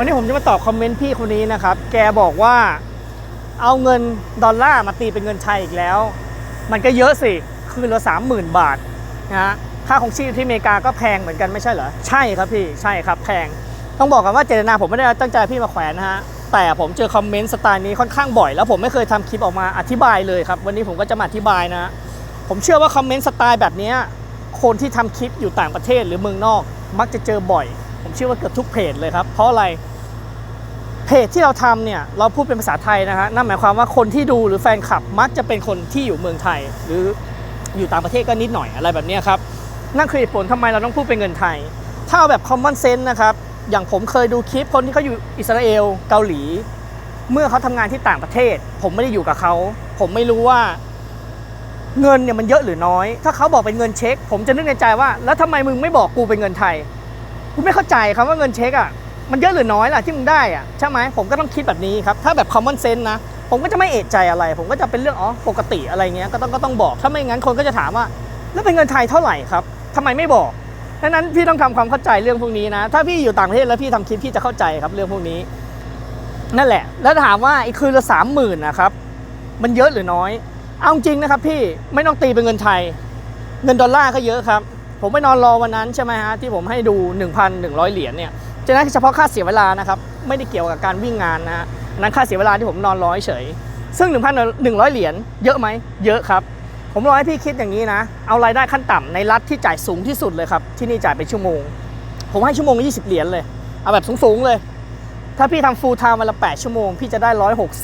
วันนี้ผมจะมาตอบคอมเมนต์พี่คนนี้นะครับ แกบอกว่าเอาเงินดอลลาร์มาตีเป็นเงินไทยอีกแล้ว มันก็เยอะสิ คืนละสามหมื่นบาทนะฮะ ค่าของชีพที่อเมริกาก็แพงเหมือนกันไม่ใช่เหรอ ใช่ครับพี่ ใช่ครับแพง ต้องบอกกันว่าเจตนาผมไม่ได้ตั้งใจพี่มาแขวนนะฮะ แต่ผมเจอคอมเมนต์สไตล์นี้ค่อนข้างบ่อย แล้วผมไม่เคยทำคลิปออกมาอธิบายเลยครับ วันนี้ผมก็จะมาอธิบายนะ ผมเชื่อว่าคอมเมนต์สไตล์แบบนี้คนที่ทำคลิปอยู่ต่างประเทศหรือเมืองนอก มักจะเจอบ่อย ผมเชื่อว่าเกือบทุกเพจเลยครับ เพราะอะไรเพจที่เราทำเนี่ยเราพูดเป็นภาษาไทยนะฮะนั่นหมายความว่าคนที่ดูหรือแฟนคลับมักจะเป็นคนที่อยู่เมืองไทย หรืออยู่ต่างประเทศก็นิดหน่อยอะไรแบบนี้ครับนั่นคือเหตุผลทำไมเราต้องพูดเป็นเงินไทย ถ้าเอาแบบ common sense นะครับอย่างผมเคยดูคลิปคนที่เขาอยู่อิสราเอลเกาหลี เมื่อเขาทำงานที่ต่างประเทศ ผมไม่ได้อยู่กับเขา ผมไม่รู้ว่าเงินเนี่ยมันเยอะหรือน้อย ถ้าเขาบอกเป็นเงินเช็ค ผมจะนึกในใจว่า แล้วทำไมมึงไม่บอกกูเป็นเงินไทย กูไม่เข้าใจครับว่าเงินเช็คอะมันเยอะหรือน้อยล่ะที่มึงได้อะใช่ไหมผมก็ต้องคิดแบบนี้ครับถ้าแบบ common sense นะผมก็จะไม่เอะใจอะไร ผมก็จะเป็นเรื่องอ๋อปกติอะไรเงี้ยก็ต้องก็ต้องบอกถ้าไม่งั้นคนก็จะถามว่า แล้วเป็นเงินไทยเท่าไหร่ครับทำไมไม่บอกดังนั้นพี่ต้องทำความเข้าใจเรื่องพวกนี้นะ ถ้าพี่อยู่ต่างประเทศแล้วพี่ทำคลิปพี่จะเข้าใจครับเรื่องพวกนี้ นั่นแหละ แล้วถามว่าไอ้คืนละสามหมื่นนะครับ มันเยอะหรือน้อย เอาจริงนะครับ พี่ไม่ต้องตีเป็นเงินไทย เงินดอลลาร์ก็เยอะครับ ผมไปนอนรอวันนั้นใช่ไหมฮะที่ผมให้ดู 1,100 เหรียญเนี่ยจะนั้นเฉพาะค่าเสียเวลานะครับไม่ได้เกี่ยวกับการวิ่งงานนะฮะนั้นค่าเสียเวลาที่ผมนอนรอเฉย ซึ่ง 1,100 เหรียญเยอะไหมเยอะครับ ผมรอให้พี่คิดอย่างนี้นะ เอารายได้ขั้นต่ำในรัฐที่จ่ายสูงที่สุดเลยครับ ที่นี่จ่ายเป็นชั่วโมง ผมให้ชั่วโมง 20 เหรียญเลย เอาแบบสูงๆเลย ถ้าพี่ทำ full time วันละ 8 ชั่วโมง พี่จะได้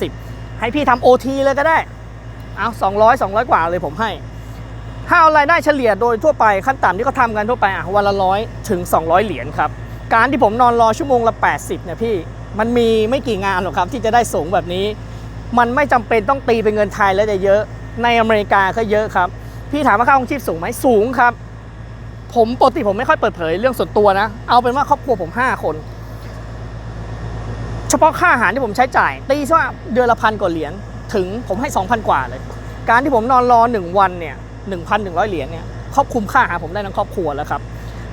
160 ให้พี่ทำ OT เลยก็ได้ เอา200 200 กว่าเลยผมให้ ถ้าเอารายได้เฉลี่ยโดยทั่วไปขั้นต่ำที่เขาทำกันทั่วไปอะวันละร้อยถึง 200 เหรียญครับ การที่ผมนอนรอชั่วโมงละ 80เนี่ยพี่มันมีไม่กี่งานหรอกครับที่จะได้สูงแบบนี้ มันไม่จำเป็นต้องตีเป็นเงินไทยแล้วจะเยอะ ในอเมริกาก็เยอะครับ พี่ถามว่าค่าของชีพสูงไหมสูงครับ ผมปกติผมไม่ค่อยเปิดเผยเรื่องส่วนตัวนะ เอาเป็นว่าครอบครัวผม 5 คน เฉพาะค่าอาหารที่ผมใช้จ่าย ตีซะว่าเดือนละพันกว่าเหรียญถึงผมให้ 2,000 กว่าเลย การที่ผมนอนรอ 1 วันเนี่ย 1,100 เหรียญเนี่ยครอบคลุมค่าอาหารผมได้ทั้งครอบครัวแล้วครับ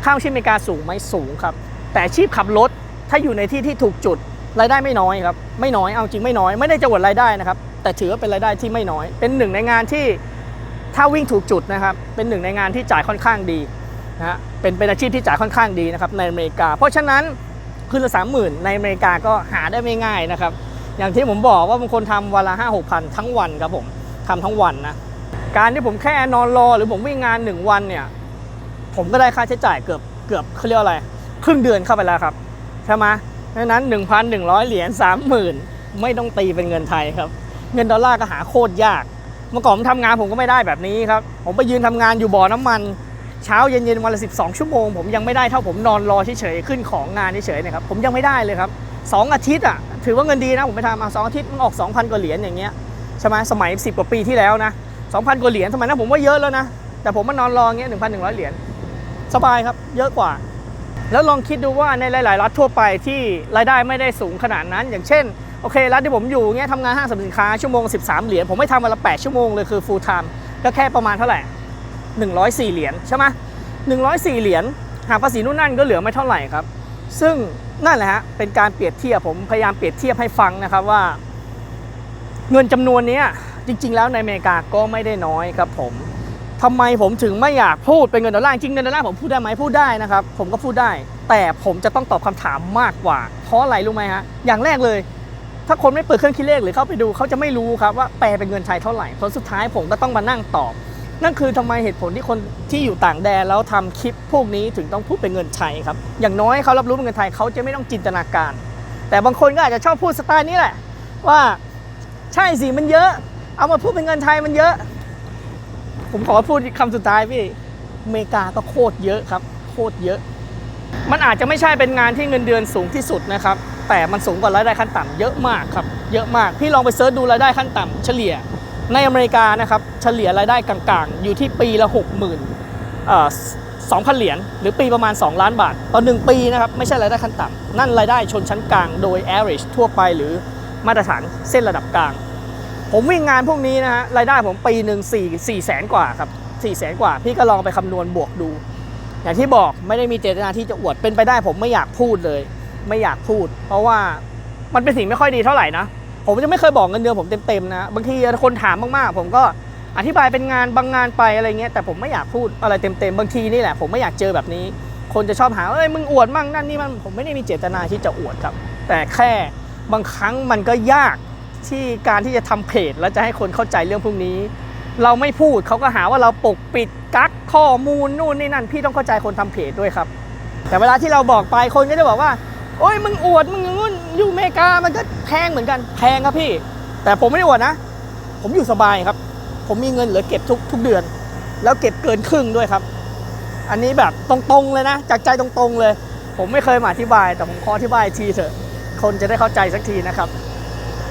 ค่าชีพอเมริกาสูงไหมสูงครับ แต่ชีพขับรถถ้าอยู่ในที่ที่ถูกจุดรายได้ไม่น้อยครับไม่น้อยเอาจริงไม่น้อย ไม่ได้จะอวดรายได้นะครับแต่ถือว่าเป็นรายได้ที่ไม่น้อย เป็นหนึ่งในงานที่ถ้าวิ่งถูกจุดนะครับเป็นหนึ่งในงานที่จ่ายค่อนข้างดีนะฮะเป็นเป็นอาชีพที่จ่ายค่อนข้างดีนะครับในอเมริกา เพราะฉะนั้นคืนละสามหมื่นในอเมริกาก็หาได้ไม่ง่ายนะครับอย่างที่ผมบอกว่าบางคนทำวันละห้าหกพันทั้งวันครับผมทำทั้งวันนะ การที่ผมแค่นอนรอหรือผมวิ่งงานหนึ่งวันเนี่ย ผมก็ได้ค่าใช้จ่ายเกือบเกือบเขาเรียกอะไร ครึ่งเดือนเข้าไปแล้วครับใช่ไหมดังนั้น 1,100 เหรียญ30,000 ไม่ต้องตีเป็นเงินไทยครับ เงินดอลลาร์ก็หาโคตรยาก เมื่อก่อนผมทำงานผมก็ไม่ได้แบบนี้ครับ ผมไปยืนทำงานอยู่บ่อน้ำมันเช้าเย็นๆวันละ 12 ชั่วโมง ผมยังไม่ได้เท่าผมนอนรอเฉยๆขึ้นของงานเฉยๆเนะครับผมยังไม่ได้เลยครับสองอาทิตย์อะถือว่าเงินดีนะผมไปทำอะสองอาทิตย์มันออก 2,000 กว่าเหรียญอย่างเงี้ยใช่ไหมสมัย 10 กว่าปีที่แล้วนะ 2,000 กว่าเหรียญสมัยนั้นผมว่าเยอะแล้วนะ แต่ผมมานอนรออย่างเงี้ย1,100 เหรียญสบายครับ เยอะกว่า แล้วลองคิดดูว่าในหลาย ๆ รัฐทั่วไปที่รายได้ไม่ได้สูงขนาดนั้น อย่างเช่นโอเครัฐที่ผมอยู่เงี้ยทำงานห้างสรรพสินค้าชั่วโมง 13 เหรียญผมไม่ทำวันละ 8 ชั่วโมงเลยคือ full time ก็แค่ประมาณเท่าไหร่ 104 เหรียญใช่ไหม104 เหรียญหากภาษีนู่นนั่นก็เหลือไม่เท่าไหร่ครับ ซึ่งนั่นแหละฮะเป็นการเปรียบเทียบผมพยายามเปรียบเทียบให้ฟังนะครับว่า เงินจำนวนนี้จริง ๆ แล้วในอเมริกาก็ไม่ได้น้อยครับผมทำไมผมถึงไม่อยากพูดเป็นเงินดอลลาร์จริงเงินดอลลาร์ผมพูดได้ไหมพูดได้นะครับผมก็พูดได้ แต่ผมจะต้องตอบคำถามมากกว่า เพราะอะไรรู้ไหมฮะอย่างแรกเลย ถ้าคนไม่เปิดเครื่องคิดเลขหรือเข้าไปดูเขาจะไม่รู้ครับว่าแปลเป็นเงินไทยเท่าไหร่ผลสุดท้ายผมก็ต้องมานั่งตอบ นั่นคือทำไมเหตุผลที่คนที่อยู่ต่างแดนแล้วทำคลิปพวกนี้ถึงต้องพูดเป็นเงินไทยครับอย่างน้อยเขารับรู้เป็นเงินไทยเขาจะไม่ต้องจินตนาการ แต่บางคนก็อาจจะชอบพูดสไตล์นี้แหละว่า ใช่สิมันเยอะ เอามาพูดเป็นเงินไทยมันเยอะ ผมขอพูดคำสุดท้ายพี่อเมริกาก็โคตรเยอะครับ โคตรเยอะ มันอาจจะไม่ใช่เป็นงานที่เงินเดือนสูงที่สุดนะครับ แต่มันสูงกว่ารายได้ขั้นต่ำเยอะมากครับ เยอะมาก พี่ลองไปเซิร์ชดูรายได้ขั้นต่ำเฉลี่ยในอเมริกานะครับเฉลี่ยรายได้กลางๆ อยู่ที่ปีละ 60,000เอ่อ2,000 เหรียญหรือปีประมาณ 2 ล้านบาท ต่อ 1 ปีนะครับ ไม่ใช่รายได้ขั้นต่ำนั่นรายได้ชนชั้นกลางโดย average ทั่วไปหรือ มาตรฐานเส้นระดับกลาง ผมวิ่งงานพวกนี้นะฮะรายได้ผมปีหนึ่งสี่สี่แสนกว่าครับสี่แสนกว่า พี่ก็ลองไปคำนวณบวกดู อย่างที่บอกไม่ได้มีเจตนาที่จะอวดเป็นไปได้ผมไม่อยากพูดเลย ไม่อยากพูด เพราะว่ามันเป็นสิ่งไม่ค่อยดีเท่าไหร่นะผมจะไม่เคยบอกเงินเดือนผมเต็มๆนะบางทีคนถามมากๆ ผมก็อธิบายเป็นงานบางงานไปอะไรเงี้ยแต่ผมไม่อยากพูดอะไรเต็มๆบางทีนี่แหละ ผมไม่อยากเจอแบบนี้ คนจะชอบหาว่าเอ้ยมึงอวดมั่งนั่นนี่มันผมไม่ได้มีเจตนาที่จะอวดครับ แต่แค่ บางครั้งมันก็ยากที่การที่จะทำเพจแล้วจะให้คนเข้าใจเรื่องพวกนี้ เราไม่พูดเขาก็หาว่าเราปกปิดกักข้อมูลนู่นนี่นั่น พี่ต้องเข้าใจคนทำเพจด้วยครับ แต่เวลาที่เราบอกไปคนก็จะบอกว่า โอ้ยมึงอวดมึงอย่นู้นอยู่อเมริกามันก็แพงเหมือนกันแพงครับพี่ แต่ผมไม่ได้อวดนะ ผมอยู่สบายครับ ผมมีเงินเหลือเก็บทุกทุกเดือน แล้วเก็บเกินครึ่งด้วยครับ อันนี้แบบตรงๆเลยนะ จากใจตรงๆเลย ผมไม่เคยมาอธิบาย แต่ผมขออธิบายทีเถอะ คนจะได้เข้าใจสักทีนะครับ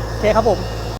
โอเคครับผม